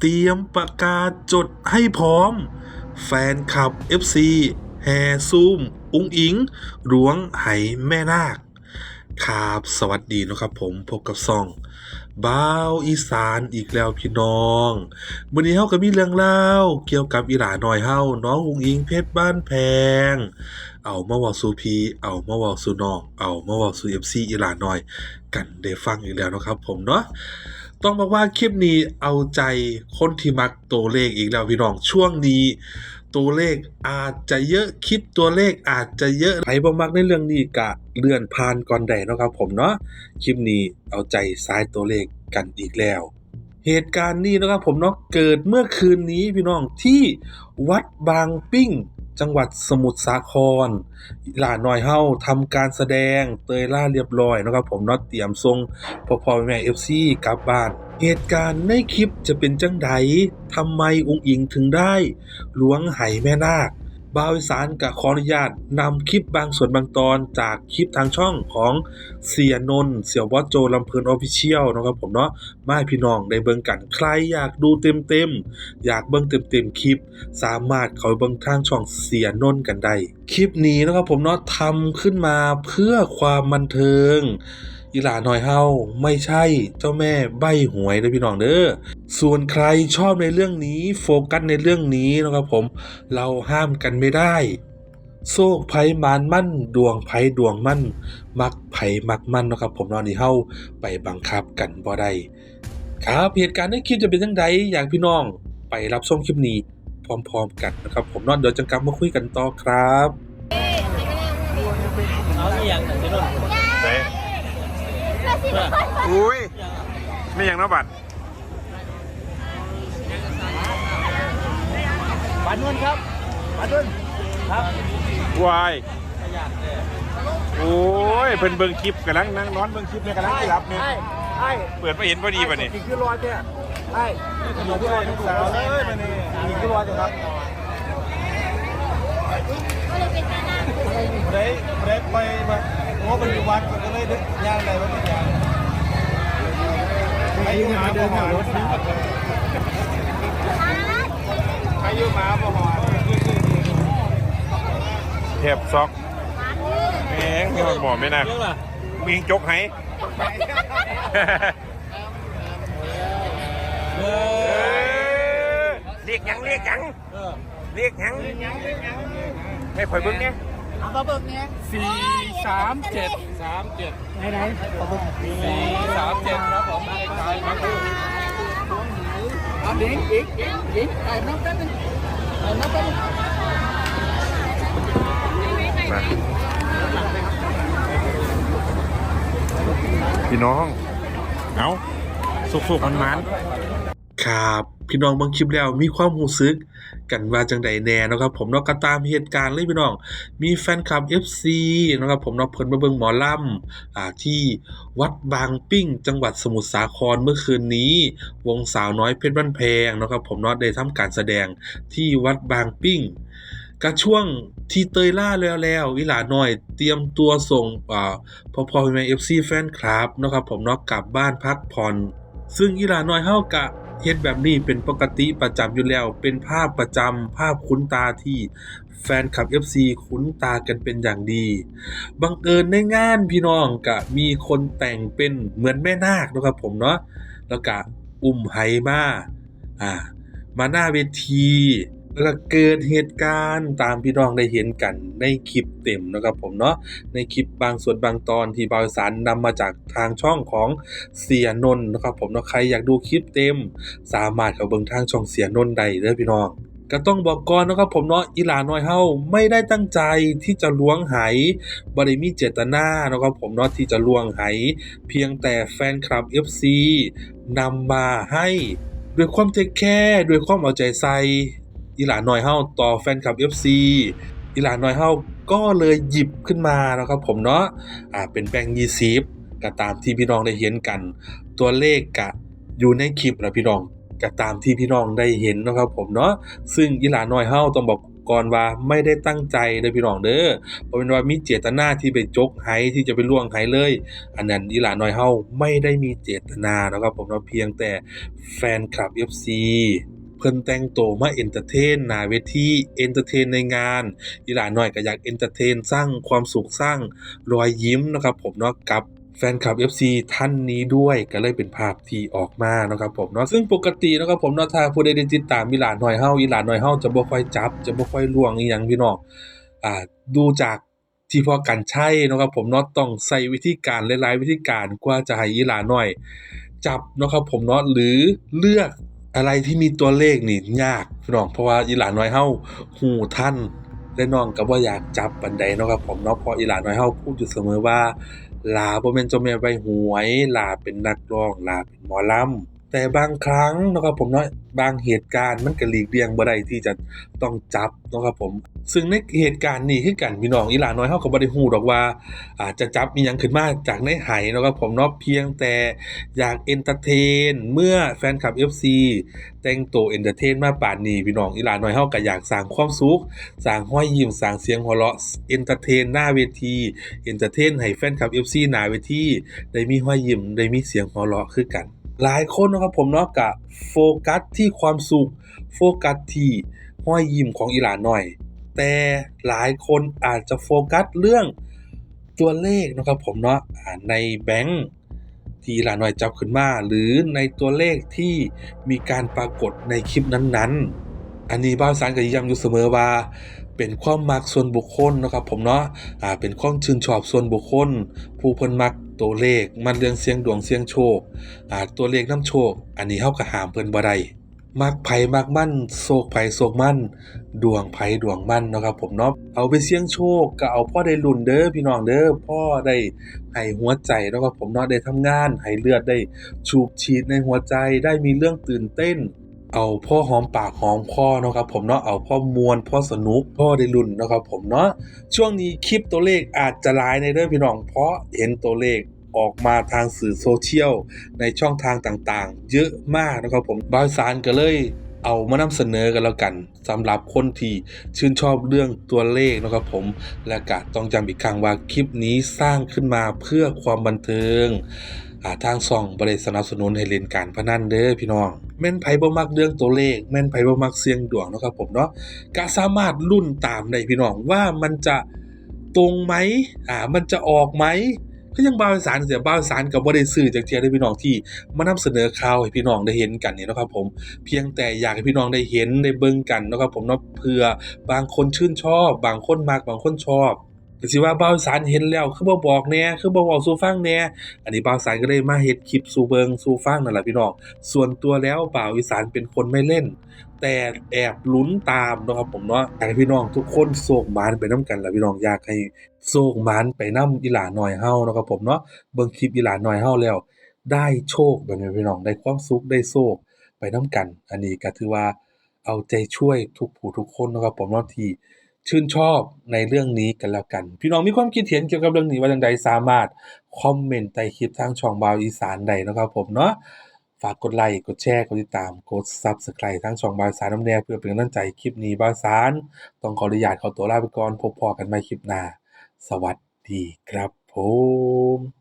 เตรียมประกาศจดให้พร้อม แฟนคลับ FC แห่ซูม อุงอิงหลวงไหแม่นาคครับสวัสดีนะครับผมพบกับซองบ้าวอีสานอีกแล้วพี่น้องวันนี้เฮาก็มีเรื่องเล่าเกี่ยวกับอีหลาหน้อยเฮาน้องอุงอิงเพชรบ้านแพง เอามาว้าสู่พีเอามาว้าสู่น้อง เอามาว้าสู่ FC อีหลาหน้อย กันได้ฟังอีกแล้วนะครับผมเนาะ ต้องบอกว่าคลิปนี้เอาใจคนที่มักตัวเลขอีกแล้วพี่น้องช่วงนี้ ตัวเลขอาจจะเยอะคลิปตัวเลขอาจจะเยอะใครบ่มักในเรื่องนี้กะเลื่อนผ่านก่อนได้นะครับผมเนาะคลิปนี้เอาใจซ้ายตัวเลขกันอีกแล้ว เหตุการณ์นี้นะครับผมเนาะเกิดเมื่อคืนนี้พี่น้องที่วัดบางปิ้ง จังหวัดสมุทรสาครหลานน้อยเฮาทำการแสดงเตยล่าเรียบร้อยนะครับผมเนาะเตรียมทรงพ่อพ่อแม่เอฟซีกลับบ้าน เหตุการณ์ในคลิปจะเป็นจังใดทำไมองค์อิงถึงได้ล้วงไหแม่นาค บ่าวอีสานกับขออนุญาตนำคลิปบางส่วนบางตอนจากคลิปทางช่องของเสียนนเสี่ยววัดโจลำเพลินออฟฟิเชียลนะครับผมเนาะมาให้พี่น้องได้เบิ่งกันใครอยากดูเต็มๆ อยากเบิ่งเต็มๆคลิป สามารถเข้าไปเบิ่งทางช่องเสียนนกันได้ คลิปนี้นะครับผมเนาะทำขึ้นมาเพื่อความบันเทิง อีหลาน้อยเฮาไม่ใช่เจ้าแม่ใบหวยนะพี่น้องเด้อส่วนใครชอบในเรื่องนี้โฟกัสในเรื่องนี้นะครับผมเราห้ามกันไม่ได้ โซกไผมานมั่น ดวงไผดวงมั่น มักไผมักมั่นนะครับผมนอนนี่เฮาไปบังคับกันบ่ได้ครับเหตุการณ์ในคลิปจะเป็นจังไดอยากพี่น้องไปรับชมคลิปนี้พร้อมๆกันนะครับ ผมนอนเดี๋ยวจะกลับมาคุยกันต่อครับเอาอีหยังหนึ่งที่นู่นเด้ อุ้ยไม่อย่างเน้อบัตรปานนุ่นครับปานนุ่นครับวายขยันเลยโอ้ยเพิ่นเบิ่งคลิปกำลังนั่งนอนเบิ่งคลิปเนี่ยกำลังสิรับเนี่ยไอ้ไอ้เปิดมาเห็นพอดีป่ะนี่กินขึ้นรอยเนี่ยไอ้กินขึ้นรอยทุกสาวเลยมาเนี่ยกินขึ้นรอยครับได้ได้ไปมาโอ้เป็นวัดก็เลยย่างอะไรวะเนี่ยย่าง ไปอยู่มาเดินหารถนะไปอยู่มาบ่หอแทบซอกแหงพี่หอดหมอไม่น่ามีจกให้เรียกยังเรียกยังเรียกยังให้ข่อยเบิ่งเนี่ย เอามาเบิกเนี่ยสี่สามเจ็ดสามเจ็ดไหนไหนขอเบิกสี่สามเจ็ดครับผมเลขท้ายครับเอาดิงอีกอีกอีกไอ้น้องแป๊บนึงไอ้น้องแป๊บนึงมาพี่น้อง เอาสุกๆมันมัน ครับพี่น้องบางคลิปแล้วมีความรู้สึกกันว่าจังใดแน่นะครับผมเนาะก็ตามเหตุการณ์เลยพี่น้อง มีแฟนคลับ FC นะครับผมเนาะเพิ่นมาเบิ่งหมอลำอ่าที่วัดบางปิ้ง จังหวัดสมุทรสาครเมื่อคืนนี้ วงสาวน้อยเพชรบ้านแพงนะครับผมเนาะได้ทำการแสดงที่วัดบางปิ้งก็ช่วงที่เตยล่าแล้วแล้วอีหลาหน้อยเตรียมตัวส่งอ่าพอพ่แม่เอฟซีแฟนคลับนะครับผมเนาะกลับบ้านพักผ่อน ซึ่งอีหลาหน้อยเฮากะ เฮ็ดแบบนี้เป็นปกติประจำอยู่แล้ว เป็นภาพประจำ ภาพคุ้นตาที่แฟนคลับ FC คุ้นตากันเป็นอย่างดี บังเอิญในงานพี่น้องกะมีคนแต่งเป็นเหมือนแม่นาคเนาะครับผมเนาะแล้วก็อุ้มไหมาอ่ามาหน้าเวที แล้วก็เกิดเหตุการณ์ตามพี่น้องได้เห็นกันในคลิปเต็มนะครับผมเนาะในคลิปบางส่วนบางตอนที่บาวสารนำมาจากทางช่องของเสียนนท์นะครับผมเนาะใครอยากดูคลิปเต็ม สามารถเข้าเบิ่งทางช่องเสียนนท์ได้เด้อพี่น้องก็ต้องบอกก่อนนะครับผมเนาะอีหลาน้อยเฮาไม่ได้ตั้งใจที่จะล้วงไหบ่ได้มีเจตนานะครับผมเนาะที่จะล้วงไหเพียงแต่แฟนคลับ FC นำมาให้ด้วยความใจแค่ด้วยความเอาใจใส่ อีหลาน้อยเฮาต่อแฟนคลับ FC อีหลาน้อยเฮาก็เลยหยิบขึ้นมานะครับผมเนาะอ่าเป็นแบงค์20ก็ตามที่พี่น้องได้เห็นกัน ตัวเลขกะอยู่ในคลิปนะพี่น้องก็ตามที่พี่น้องได้เห็นนะครับผมเนาะซึ่งอีหลาน้อยเฮาต้องบอกก่อนว่าไม่ได้ตั้งใจเด้อพี่น้องเด้อบ่แม่นว่ามีเจตนาที่ไปจกไหที่จะไปล่วงไหเลย อันนั้นอีหลาน้อยเฮาไม่ได้มีเจตนานะครับผมเนาเพียงแต่แฟนคลับ FC เพิ่นแต่งโตมาเอนเตอร์เทนหน้าเวทีเอนเตอร์เทนในงานอีหลาน้อยก็อยากเอนเตอร์เทนสร้างความสุขสร้างรอยยิ้มนะครับผมเนาะกับแฟนคลับ FC ท่านนี้ด้วยก็เลยเป็นภาพที่ออกมานะครับผมเนาะซึ่งปกตินะครับผมเนาะถ้าผู้ใดได้ติดตามอีหลาน้อยเฮาอีหลาน้อยเฮาจะบ่ค่อยจับ จะบ่ค่อยล่วงอีหยังพี่น้องอ่าดูจากที่พอกันใช่นะครับผมเนาะต้องใส่วิธีการหลายๆวิธีการกว่าจะให้อีหลาน้อย จับนะครับผมเนาะหรือเลือก อะไรที่มีตัวเลขนี่ยากพี่น้องเพราะว่าอีหลานน้อยเฮาหูท่านและน้องก็บ่อยากจับปันใดเนาะครับผมเนาะเพราะอีหลานน้อยเฮาพูดอยู่เสมอว่าลาบ่แม่นเจ้าแม่ใบหวยลาเป็นนักร้องลาเป็นหมอลำ แต่บางครั้งนะครับผมเนาะบางเหตุการณ์มันก็หลีกเลี่ยงบ่ได้ที่จะต้องจับนะครับผม ซึ่งในเหตุการณ์นี้คือกันพี่น้องอีหลาน้อยเฮาก็บ่ได้ฮู้ดอกว่าอาจจะจับมีหยังขึ้นมาจากในไหนะครับผมเนาะเพียงแต่อยากเอนเตอร์เทน เมื่อแฟนคลับ FC แต่งตัวเอนเตอร์เทนมาป่านนี้พี่น้องอีหลาน้อยเฮาก็อยากสร้างความสุขสร้างรอยยิ้มสร้างเสียงหัวเราะเอนเตอร์เทนหน้าเวทีเอนเตอร์เทนให้แฟนคลับ FC หน้าเวทีได้มีรอยยิ้มได้มีเสียงหัวเราะคือกัน หลายคนนะครับผมเนาะก็โฟกัสที่ความสุข โฟกัสที่รอยยิ้มของอีหลาน้อย แต่หลายคนอาจจะโฟกัสเรื่องตัวเลขนะครับผมเนาะในแบงค์ที่หลานหน่อยจับขึ้นมา หรือในตัวเลขที่มีการปรากฏในคลิปนั้นๆ อันนี้บ้าวสารก็ย้ำอยู่เสมอว่า เป็นความมักส่วนบุคคลนะครับผมเนาะอ่าเป็นความชื่นชอบส่วนบุคคล ผู้เพิ่นมัก ตัวเลขมันเรื่องเสียงดวงเสียงโชคอ่าตัวเลขน้ำโชค อันนี้เฮาก็ห้ามเพิ่นบ่ได้มักไผมักมั่นโศกไผโศกมั่นดวงไผดวงมั่นเนาะครับผมเนาะเอาไปเสี่ยงโชคก็เอาพ่อได้ลุ้นเด้อพี่น้องเด้อพ่อได้ให้หัวใจเนาะครับผมเนาะได้ทำงานให้เลือดได้สูบฉีดในหัวใจได้มีเรื่องตื่นเต้น เอาพ่อหอมปากหอมคอเนาะครับผมเนาะเอาพ่อมวนพ่อสนุกพ่อได้ลุ้นนะครับผมเนาะช่วงนี้คลิปตัวเลขอาจจะหลายในเด้องพี่น้อง เพราะเห็นตัวเลขออกมาทางสื่อโซเชียลในช่องทางต่างๆ เยอะมากนะครับผมบาวสารก็เลยเอามานำเสนอกันแล้วกันสำหรับคนที่ชื่นชอบเรื่องตัวเลขนะครับผม และก็ต้องจำอีกครั้งว่าคลิปนี้สร้างขึ้นมาเพื่อความบันเทิง อ่าทางซองบริสนับสนุนให้เล่นการพนันเด้อพี่น้อง แม่นไผบ่มักเรื่องตัวเลข แม่นไผบ่มักเสี่ยงดวงเนาะครับผมเนาะก็สามารถลุ้นตามได้พี่น้องว่ามันจะตรงไหมอ่ามันจะออกไหมก็ยังบาวสารเสียบาวสารกับบ่ได้ซื้อจากเทียได้พี่น้องที่มานำเสนอข่าวให้พี่น้องได้เห็นกันนี่เนาะครับผมเพียงแต่อยากให้พี่น้องได้เห็นได้เบิ่งกันเนาะครับผมเนาะเพื่อบางคนชื่นชอบ บางคนมักบางคนชอบ ก็สิว่าเบาวอีสารเห็นแล้ว คือบ่บอกแน่คือบ่เว้าสู่ฟังแน่อันนี้เบาวอีสารก็เลยมาเฮ็ดคลิปสู่เบิงสู่ฟังนั่นแหละพี่น้องส่วนตัวแล้วเบ่าวอีสานเป็นคนไม่เล่น แต่แอบลุ้นตามนะครับผมเนาะอยากให้พี่น้องทุกคนโศกมานไปนํกันล่ะพี่น้องอยากให้โศกมานไปนํอีหลาหน้อยเฮานะครับผมเนาะเบิ่งคลิปอีหลาหน้อยเฮาแล้ว ได้โชคแบบนี้พี่น้องได้ความสุขได้โชคไปนํกัน อันนี้ก็ถือว่าเอาใจช่วยทุกผู้ทุกคนนะครับผมเนาะที่ ชื่นชอบในเรื่องนี้กันแล้วกัน พี่น้องมีความคิดเห็นเกี่ยวกับเรื่องนี้ว่าจังใดสามารถคอมเมนต์ใต้คลิปทางช่องบาวอีสานได้นะครับผมเนาะฝากกดไลค์กดแชร์กดติดตามกดซับสไครต์ทั้งช่องบาวสารน้ำแน่เพื่อเป็นกำลังใจคลิปนี้บาวสารต้องขออนุญาตขอตัวลาไปก่อนพบพอกันใหม่คลิปหน้า สวัสดีครับผม